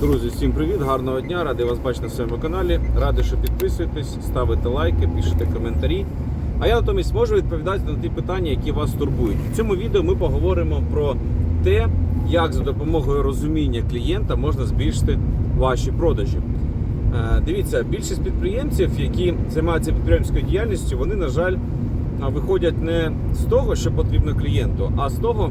Друзі, всім привіт, гарного дня, радий вас бачити на своєму каналі. Радий, що підписуєтесь, ставите лайки, пишете коментарі. А я натомість можу відповідати на ті питання, які вас турбують. В цьому відео ми поговоримо про те, як за допомогою розуміння клієнта можна збільшити ваші продажі. Е, Дивіться, більшість підприємців, які займаються підприємською діяльністю, вони, на жаль, виходять не з того, що потрібно клієнту, а з того,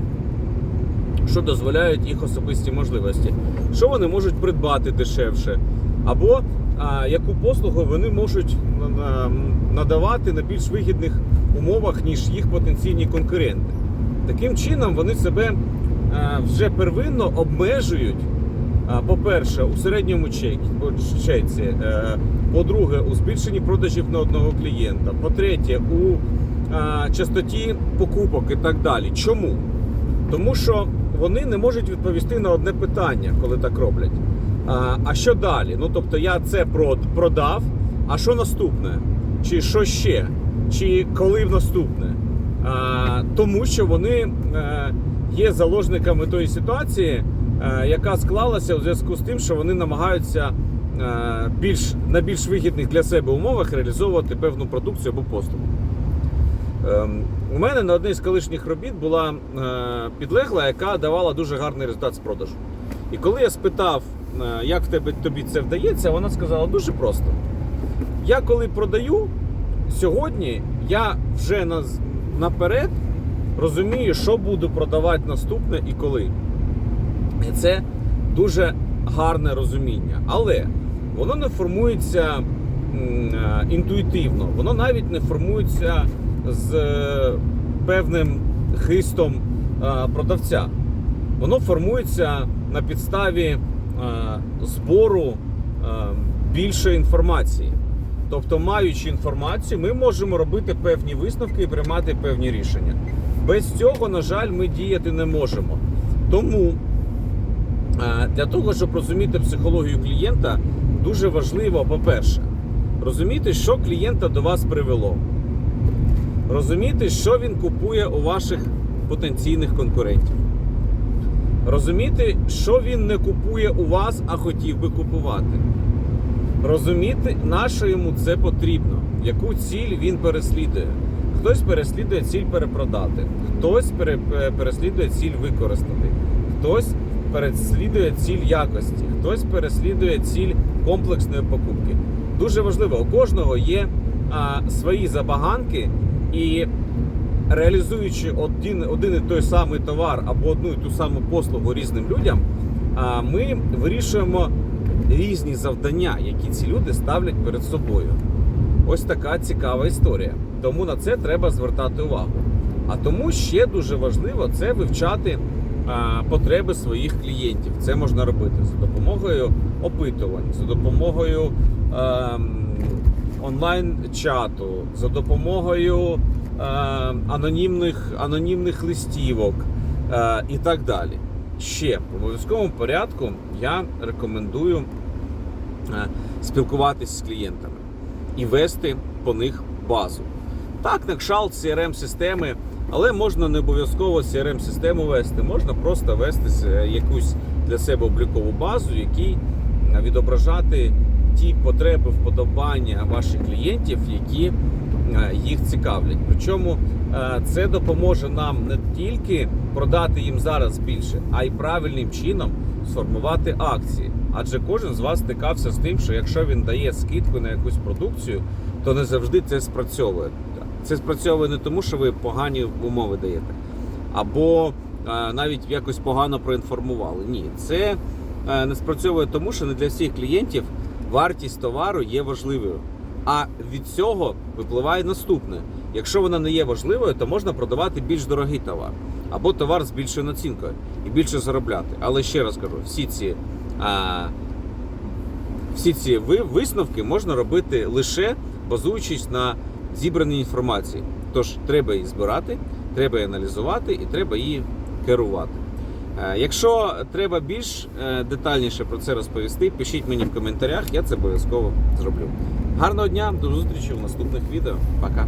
що дозволяють їх особисті можливості, що вони можуть придбати дешевше, або а, яку послугу вони можуть на- на- надавати на більш вигідних умовах, ніж їх потенційні конкуренти. Таким чином, вони себе а, вже первинно обмежують. По-перше, у середньому чеці, е, по-друге, у збільшенні продажів на одного клієнта, по-третє, у частоті покупок і так далі. Чому? Тому що вони не можуть відповісти на одне питання, коли так роблять. А, а що далі? Ну тобто я це продав, а що наступне? Чи що ще? Чи коли наступне? А, тому що вони е, є заложниками тої ситуації, е, яка склалася у зв'язку з тим, що вони намагаються е, більш, на більш вигідних для себе умовах реалізовувати певну продукцію або послугу. Ем, У мене на одній з колишніх робіт була е, підлегла, яка давала дуже гарний результат з продажу. І коли я спитав, е, як тебе тобі це вдається, вона сказала дуже просто. Я коли продаю сьогодні, я вже на, наперед розумію, що буду продавати наступне і коли. І це дуже гарне розуміння. Але воно не формується е, інтуїтивно, воно навіть не формується з е, певним хистом е, продавця. Воно формується на підставі е, збору е, більшої інформації. Тобто, маючи інформацію, ми можемо робити певні висновки і приймати певні рішення. Без цього, на жаль, ми діяти не можемо. Тому Для того, щоб розуміти психологію клієнта, дуже важливо, по-перше, розуміти, що клієнта до вас привело. Розуміти, що він купує у ваших потенційних конкурентів. Розуміти, що він не купує у вас, а хотів би купувати. Розуміти, на що йому це потрібно, яку ціль він переслідує. Хтось переслідує ціль перепродати, хтось переслідує ціль використати, хтось переслідує ціль якості, хтось переслідує ціль комплексної покупки. Дуже важливо, у кожного є а, свої забаганки, і реалізуючи один, один і той самий товар або одну і ту саму послугу різним людям, ми вирішуємо різні завдання, які ці люди ставлять перед собою. Ось така цікава історія. Тому на це треба звертати увагу. А тому ще дуже важливо це вивчати потреби своїх клієнтів. Це можна робити за допомогою опитувань, за допомогою ем, онлайн-чату, за допомогою е, анонімних, анонімних листівок е, і так далі. Ще в обов'язковому порядку я рекомендую е, спілкуватись з клієнтами і вести по них базу. Так, на кшалт crm системи але можна не обов'язково crm систему вести, можна просто вести якусь для себе облікову базу, якій е, відображати ті потреби вподобання ваших клієнтів, які е, їх цікавлять. Причому е, це допоможе нам не тільки продати їм зараз більше, а й правильним чином сформувати акції. Адже кожен з вас стикався з тим, що якщо він дає скидку на якусь продукцію, то не завжди це спрацьовує. Це спрацьовує не тому, що ви погані умови даєте, або е, навіть якось погано проінформували. Ні, це не спрацьовує тому, що не для всіх клієнтів вартість товару є важливою. А від цього випливає наступне: якщо вона не є важливою, то можна продавати більш дорогий товар або товар з більшою націнкою і більше заробляти. Але ще раз кажу, всі ці. А, всі ці ви- висновки можна робити лише базуючись на зібраній інформації. Тож треба її збирати, треба її аналізувати і треба її керувати. Е, Якщо треба більш е, детальніше про це розповісти, пишіть мені в коментарях, я це обов'язково зроблю. Гарного дня, до зустрічі в наступних відео. Пока.